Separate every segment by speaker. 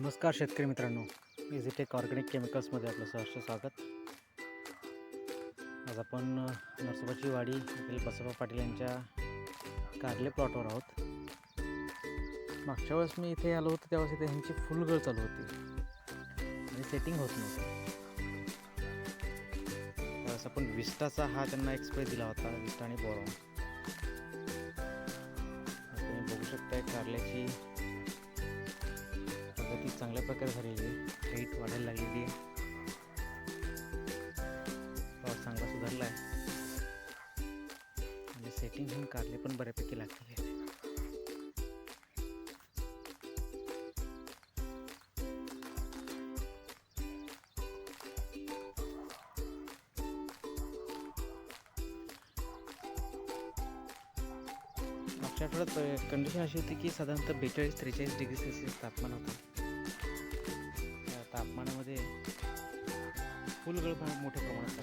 Speaker 1: नमस्कार शेतकरी मित्रांनो. इझीटेक ऑर्गॅनिक केमिकल्समध्ये आपलं सहर्ष स्वागत. आज आपण नरसोबाची वाडी येथील बसप्पा पाटील यांच्या कारले प्लॉटवर आहोत. मागच्या वेळेस मी इथे आलो होतो त्यावेळेस इथे ह्यांची फुलगळ चालू होती. आणि सेटिंग होत नव्हतं. त्यावेळेस आपण विस्टाचा हा त्यांना एक स्प्रे दिला होता विस्टा आणि बोरॉन. तुम्ही बघू शकताय कारल्याची गती चांगल्या प्रकारे झालेली आहे. हाईट वाढायला लागलेली आहे. प्लॉट चांगला सुधारला आहे. आणि सेटिंग होऊन कारले पण बऱ्यापैकी लागलेले आहे. मागच्या आठवड्यात कंडिशन अशी होती की साधारणतः बेचाळीस त्रेचाळीस डिग्री सेल्सिअस तापमान होतं. तापमानामध्ये फुलगळ फार मोठ्या प्रमाणात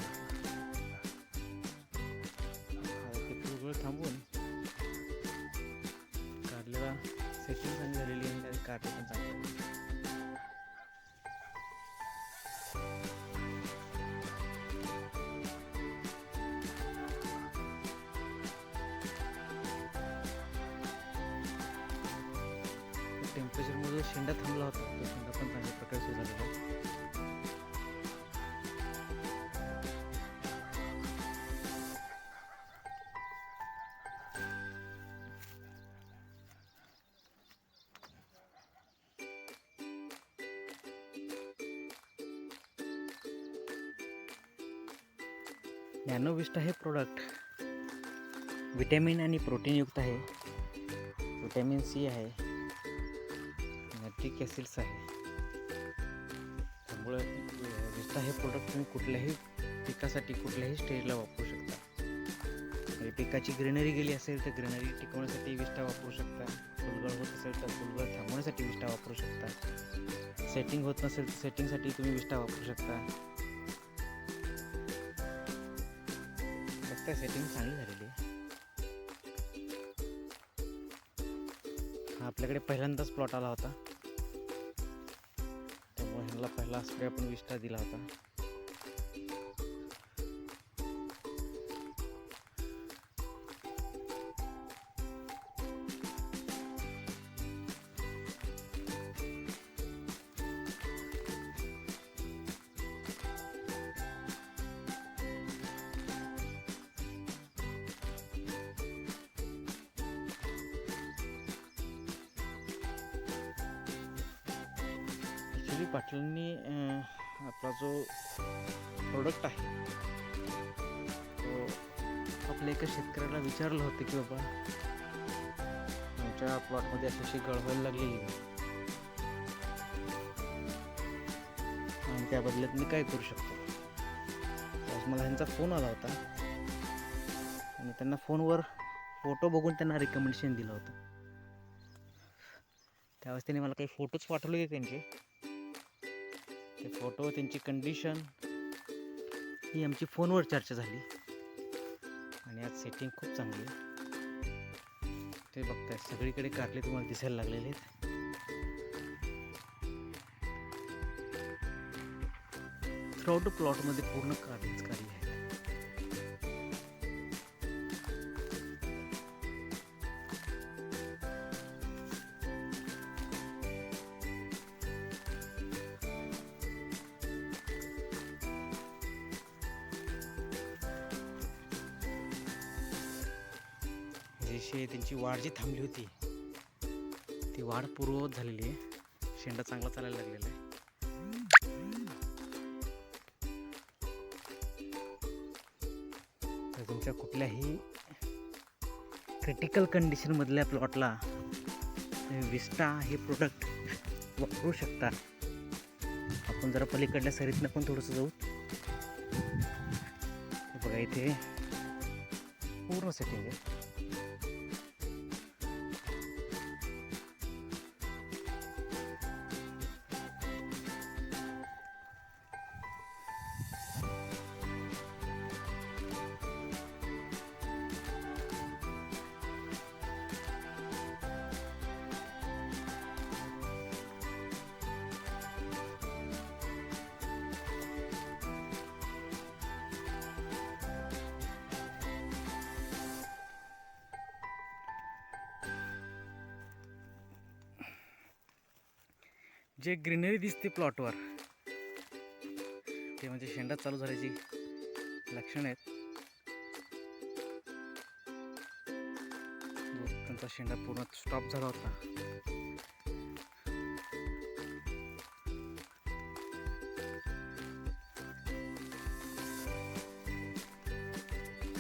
Speaker 1: ते फुलगळ थांबवून टेम्परेचरमुळे जो शेंडा थांबला होता तो शेंडा पण चांगल्या प्रकारचे झालेला आहे. नॅनोविस्टा हे प्रोडक्ट विटॅमिन आणि प्रोटीनयुक्त आहे. विटॅमिन सी आहे. नॅट्रिक ॲसिड्स आहे त्यामुळं विस्टा हे प्रोडक्ट तुम्ही कुठल्याही पिकासाठी कुठल्याही स्टेजला वापरू शकता. म्हणजे पिकाची ग्रीनरी गेली असेल तर ग्रीनरी टिकवण्यासाठी विस्टा वापरू शकता. फुलगळ होत असेल तर फुलगळ थांबवण्यासाठी विस्टा वापरू शकता. सेटिंग होत नसेल तर सेटिंगसाठी तुम्ही विस्टा वापरू शकता. फक्त सेटिंग चांगली झालेली आहे. हा आपल्याकडे पहिल्यांदाच प्लॉट आला होता. पहिला स्प्रे आपण विस्टा दिला होता. ॲक्च्युली पाटलांनी आपला जो प्रोडक्ट आहे तो आपल्या एका शेतकऱ्याला विचारलं होतं की बाबा आमच्या प्लॉटमध्ये अतिशय गडबड लागली आणि त्या बदल्यात मी काय करू शकतो? त्यावेळेस मला ह्यांचा फोन आला होता. आणि त्यांना फोनवर फोटो बघून त्यांना रिकमेंडेशन दिलं होतं. त्यावेळेस त्यांनी मला काही फोटोज पाठवले होते त्यांचे? ते फोटो त्यांची कंडिशन ही आमची फोनवर चर्चा झाली. आणि आज सेटिंग खूप चांगली आहे. ते बघताय सगळीकडे कारले तुम्हाला दिसायला लागलेले आहेत. थ्रॉट प्लॉटमध्ये पूर्ण कारलेच कारले जशी त्यांची वाढ जी थांबली होती ती वाढ पूर्ववत झालेली आहे. शेंडा चांगला चालायला लागलेला आहे. तर तुमच्या कुठल्याही क्रिटिकल कंडिशनमधल्या प्लॉटला विस्टा हे प्रोडक्ट वापरू शकता. आपण जरा पलीकडल्या सरीतनं पण थोडंसं जाऊ. बघा इथे पूर्ण सेटिंग आहे. जे ग्रीनरी दिसते प्लॉटवर ते म्हणजे शेंडा चालू झाल्याची लक्षणं आहेत. त्यांचा शेंडा पूर्ण स्टॉप झाला होता.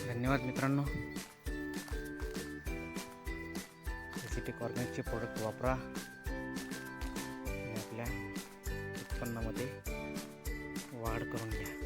Speaker 1: धन्यवाद मित्रांनो. रेसिपी ऑर्गॅनिकचे प्रोडक्ट वापरा. उत्पन्नामध्ये वाढ करून घ्या.